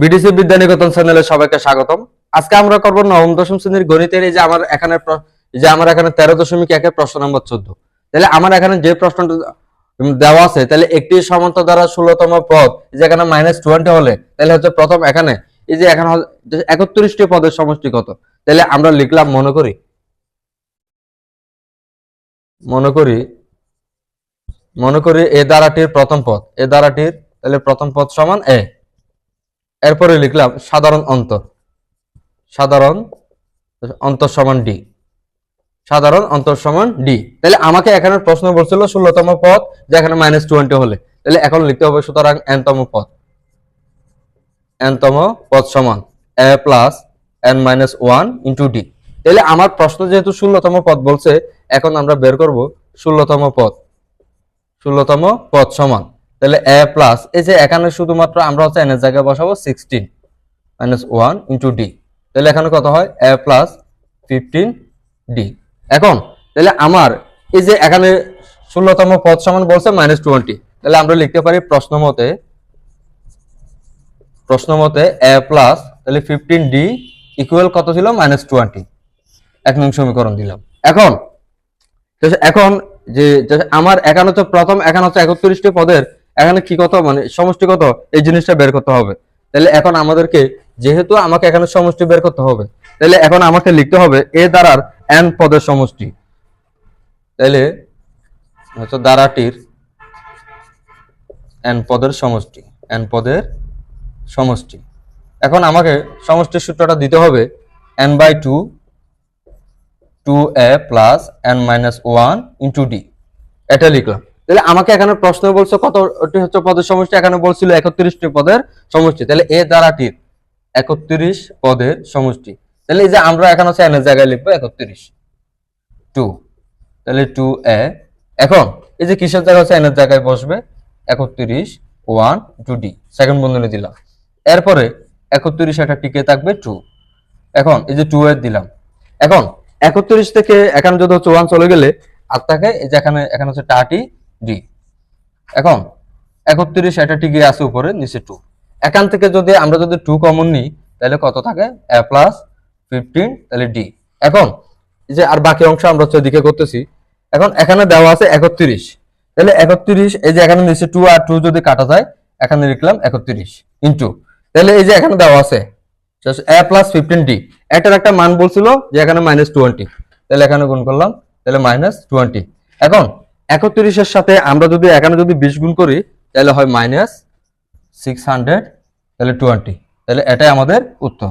BDC Vidyaniketan চ্যানেলে সবাইকে স্বাগতম। আজকে আমরা করব নবম, দশম শ্রেণির গণিতের এই যে আমার এখানে যে আমার এখানে তেরো দশমিক একের প্রশ্ন নম্বর চোদ্দ। তাহলে আমার এখানে যে প্রশ্নটা দেওয়া আছে, তাহলে একটি সমান্তর দ্বারা ষোলতম পদ, এই যে এখানে মাইনাস টোয়েন্টি হলে, তাহলে হচ্ছে প্রথম এখানে, এই যে এখানে একত্রিশটি পদের সমষ্টি কত? তাহলে আমরা লিখলাম, মনে করি মনে করি মনে করি এ দ্বারাটির প্রথম পদ, এ দ্বারাটির, তাহলে প্রথম পদ সমান এ। এরপরে লিখলাম সাধারণ অন্তর সাধারণ অন্তর সমান ডি সাধারণ অন্তর সমান ডি তাহলে আমাকে এখানে প্রশ্ন বলছিল ষোলোতম পদ, যেখানে মাইনাস টোয়েন্টি হলে। তাহলে এখন লিখতে হবে সুতরাং এনতম পদ। এনতম পদ সমান a plus n minus one into d তাহলে আমার প্রশ্ন যেহেতু ষোলোতম পদ বলছে, এখন আমরা বের করব ষোলোতম পদ। ষোলোতম পদ সমান। তাহলে এ প্লাস এই যে এখানে শুধুমাত্র আমরা হচ্ছে এন এর জায়গায় বসাবো sixteen minus one into d তাহলে এখানে কত হয়? এ প্লাস ফিফটিন ডি এখন, তাহলে আমার এই যে এখানে ষোলোতম পদ সমান বলছে মাইনাস টোয়েন্টি তাহলে আমরা লিখতে পারি প্রশ্ন মতে প্রশ্ন মতে এ প্লাস তাহলে ফিফটিন ডি ইকুয়াল কত ছিল? মাইনাস টোয়েন্টি এক নং সমীকরণ দিলাম। এখন এখন যে আমার এখানে তো প্রথম, এখানে হচ্ছে একত্রিশটি পদের এখানে কি কত মানে সমষ্টি কত? এই জিনিসটা বের করতে হবে। তাহলে এখন আমাদেরকে, যেহেতু আমাকে এখানে সমষ্টি বের করতে হবে, তাহলে এখন আমাকে লিখতে হবে এ দ্বারার এন পদের সমষ্টি। তাহলে হচ্ছে দ্বারাটির এন পদের সমষ্টি এন পদের সমষ্টি। এখন আমাকে সমষ্টির সূত্রটা দিতে হবে n by two two a plus n minus one into d এটা লিখলাম। তাহলে আমাকে এখানে প্রশ্ন বলছে কতটি হচ্ছে পদের সমষ্টি? এখানে বলছিল একত্রিশটি পদের সমষ্টি। তাহলে এ দ্বারাটির একত্রিশ পদের সমষ্টি। তাহলে এই যে আমরা এখন হচ্ছে এনের জায়গায় লিখব একত্রিশ। টু। তাহলে টু এ। এখন, এই যে কিসের জায়গা হচ্ছে এনের জায়গায় বসবে? একত্রিশ, ওয়ান, টু ডি। সেকেন্ড বন্ধনী দিলাম। এরপরে একত্রিশ একটা টিকে থাকবে টু। এখন, এই যে টু এর দিলাম। এখন, একত্রিশ থেকে এখানে যদি হচ্ছে ওয়ান চলে গেলে, আর থাকে এই যে এখানে এখানে হচ্ছে টাটি ডি এখন, একত্রিশ একটা টিকে আছে উপরে, নিচে টু এখান থেকে যদি আমরা যদি টু কমন নিই, তাহলে কত থাকে? এ প্লাস ফিফটিন তাহলে ডি এখন যে আর বাকি অংশ আমরা হচ্ছে দিকে করতেছি। এখন এখানে দেওয়া আছে একত্রিশ। তাহলে একত্রিশ, এই যে এখানে নিচে টু আর টু যদি কাটা যায়, এখানে লিখলাম একত্রিশ ইন্টু তাহলে এই যে এখানে দেওয়া আছে এ প্লাস ফিফটিন ডি এটার একটা মান বলছিল যে এখানে মাইনাস টোয়েন্টি তাহলে এখানে গুণ করলাম, তাহলে মাইনাস টোয়েন্টি এখন একত্রিশের সাথে আমরা যদি এখানে যদি বিশ গুণ করি, তাহলে হয় মাইনাস সিক্স হান্ড্রেড তাহলে টোয়েন্টি তাহলে এটাই আমাদের উত্তর।